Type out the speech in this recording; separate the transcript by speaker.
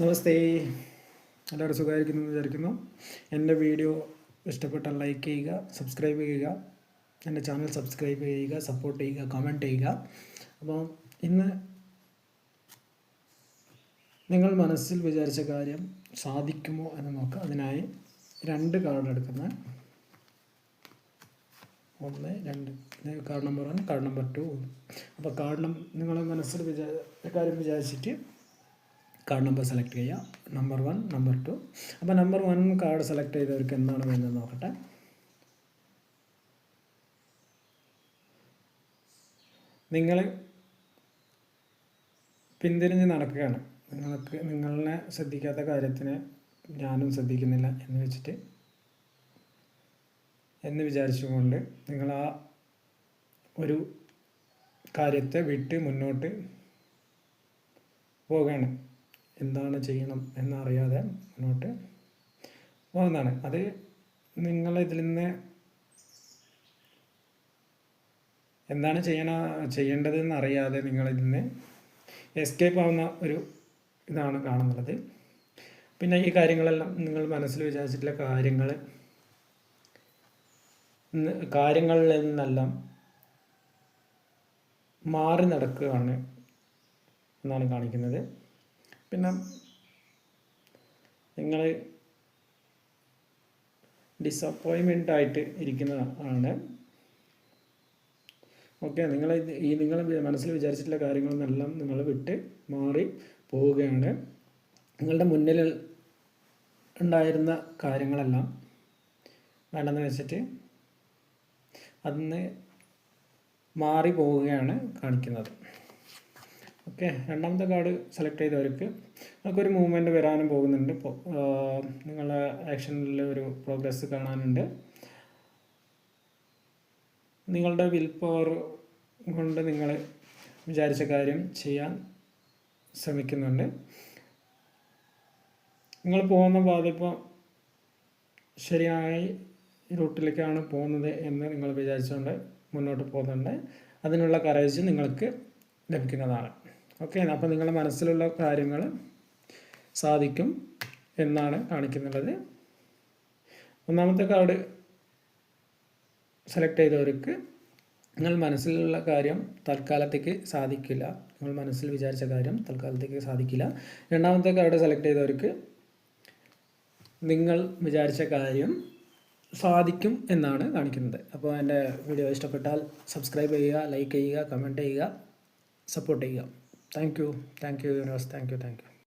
Speaker 1: നമസ്തേ. എല്ലാവരും സുഖമായിരിക്കുന്നു എന്ന് വിചാരിക്കുന്നു. എന്റെ വീഡിയോ ഇഷ്ടപ്പെട്ടാൽ ലൈക്ക് ചെയ്യുക സബ്സ്ക്രൈബ് ചെയ്യുക എന്റെ ചാനൽ സബ്സ്ക്രൈബ് ചെയ്യുക സപ്പോർട്ട് ചെയ്യുക കമന്റ് ചെയ്യുക. അപ്പോൾ ഇന്ന് നിങ്ങൾ മനസ്സിൽ വിചാരിച്ച കാര്യം സാധിക്കുമോ എന്ന് നോക്കുക. അതിനായി രണ്ട് കാർഡ് എടുക്കുന്ന ഒന്ന് രണ്ട്. Card number one card number two അപ്പോൾ കാർഡ് നിങ്ങൾ മനസ്സിൽ വിചാരിച്ച കാര്യം വിചാരിച്ചിട്ട് കാർഡ് നമ്പർ സെലക്ട് ചെയ്യുക. നമ്പർ വൺ നമ്പർ ടു അപ്പോൾ നമ്പർ വൺ കാർഡ് സെലക്ട് ചെയ്തവർക്ക് എന്താണ് വേണ്ടത് നോക്കട്ടെ? നിങ്ങൾ പിന്തിരിഞ്ഞ് നടക്കുകയാണ്. നിങ്ങൾക്ക് നിങ്ങളെ ശ്രദ്ധിക്കാത്ത കാര്യത്തിന് ഞാനും ശ്രദ്ധിക്കുന്നില്ല എന്ന് വെച്ചിട്ട് എന്ന് വിചാരിച്ചുകൊണ്ട് നിങ്ങൾ ആ ഒരു കാര്യത്തെ വിട്ട് മുന്നോട്ട് പോവുകയാണ്. എന്താണ് ചെയ്യണം എന്നറിയാതെ മുന്നോട്ട് പോകുന്നതാണ്. അത് നിങ്ങൾ ഇതിൽ നിന്ന് എന്താണ് ചെയ്യണ ചെയ്യേണ്ടതെന്ന് അറിയാതെ നിങ്ങൾ ഇതിൽ നിന്ന് എസ്കേപ്പ് ആവുന്ന ഒരു ഇതാണ് കാണുന്നത്. പിന്നെ ഈ കാര്യങ്ങളെല്ലാം നിങ്ങൾ മനസ്സിൽ വിചാരിച്ചിട്ടുള്ള കാര്യങ്ങൾ കാര്യങ്ങളിൽ നിന്നെല്ലാം മാറി നടക്കുകയാണ് എന്നാണ് കാണിക്കുന്നത്. പിന്നെ നിങ്ങൾ ഡിസപ്പോയിൻമെന്റ് ആയിട്ട് ഇരിക്കുന്നതാണ്. ഓക്കെ നിങ്ങൾ ഈ നിങ്ങൾ മനസ്സിൽ വിചാരിച്ചിട്ടുള്ള കാര്യങ്ങളെന്നെല്ലാം നിങ്ങൾ വിട്ട് മാറി പോവുകയാണ്. നിങ്ങളുടെ മുന്നിൽ ഉണ്ടായിരുന്ന കാര്യങ്ങളെല്ലാം വേണ്ടെന്ന് വെച്ചിട്ട് അതിന് മാറി പോവുകയാണ് കാണിക്കുന്നത്. ഓക്കെ രണ്ടാമത്തെ കാർഡ് സെലക്ട് ചെയ്തവർക്ക് നമുക്കൊരു മൂവ്മെന്റ് വരാനും പോകുന്നുണ്ട്. ഇപ്പോൾ നിങ്ങളുടെ ആക്ഷനിൽ ഒരു പ്രോഗ്രസ് കാണാനുണ്ട്. നിങ്ങളുടെ വിൽ പവർ കൊണ്ട് നിങ്ങൾ വിചാരിച്ച കാര്യം ചെയ്യാൻ ശ്രമിക്കുന്നുണ്ട്. നിങ്ങൾ പോകുന്ന പാത ഇപ്പോൾ ശരിയായി റൂട്ടിലേക്കാണ് പോകുന്നത് എന്ന് നിങ്ങൾ വിചാരിച്ചുകൊണ്ട് മുന്നോട്ട് പോകുന്നുണ്ട്. അതിനുള്ള കറേജ് നിങ്ങൾക്ക് ലഭിക്കുന്നതാണ്. ഓക്കെ അപ്പോൾ നിങ്ങളുടെ മനസ്സിലുള്ള കാര്യങ്ങൾ സാധിക്കും എന്നാണ് കാണിക്കുന്നുള്ളത്. ഒന്നാമത്തെ കാർഡ് സെലക്ട് ചെയ്തവർക്ക് നിങ്ങൾ മനസ്സിലുള്ള കാര്യം തൽക്കാലത്തേക്ക് സാധിക്കില്ല. നിങ്ങൾ മനസ്സിൽ വിചാരിച്ച കാര്യം തൽക്കാലത്തേക്ക് സാധിക്കില്ല. രണ്ടാമത്തെ കാർഡ് സെലക്ട് ചെയ്തവർക്ക് നിങ്ങൾ വിചാരിച്ച കാര്യം സാധിക്കും എന്നാണ് കാണിക്കുന്നത്. അപ്പോൾ എന്റെ വീഡിയോ ഇഷ്ടപ്പെട്ടാൽ സബ്സ്ക്രൈബ് ചെയ്യുക ലൈക്ക് ചെയ്യുക കമന്റ് ചെയ്യുക സപ്പോർട്ട് ചെയ്യുക. thank you. Thank you universe thank you thank you.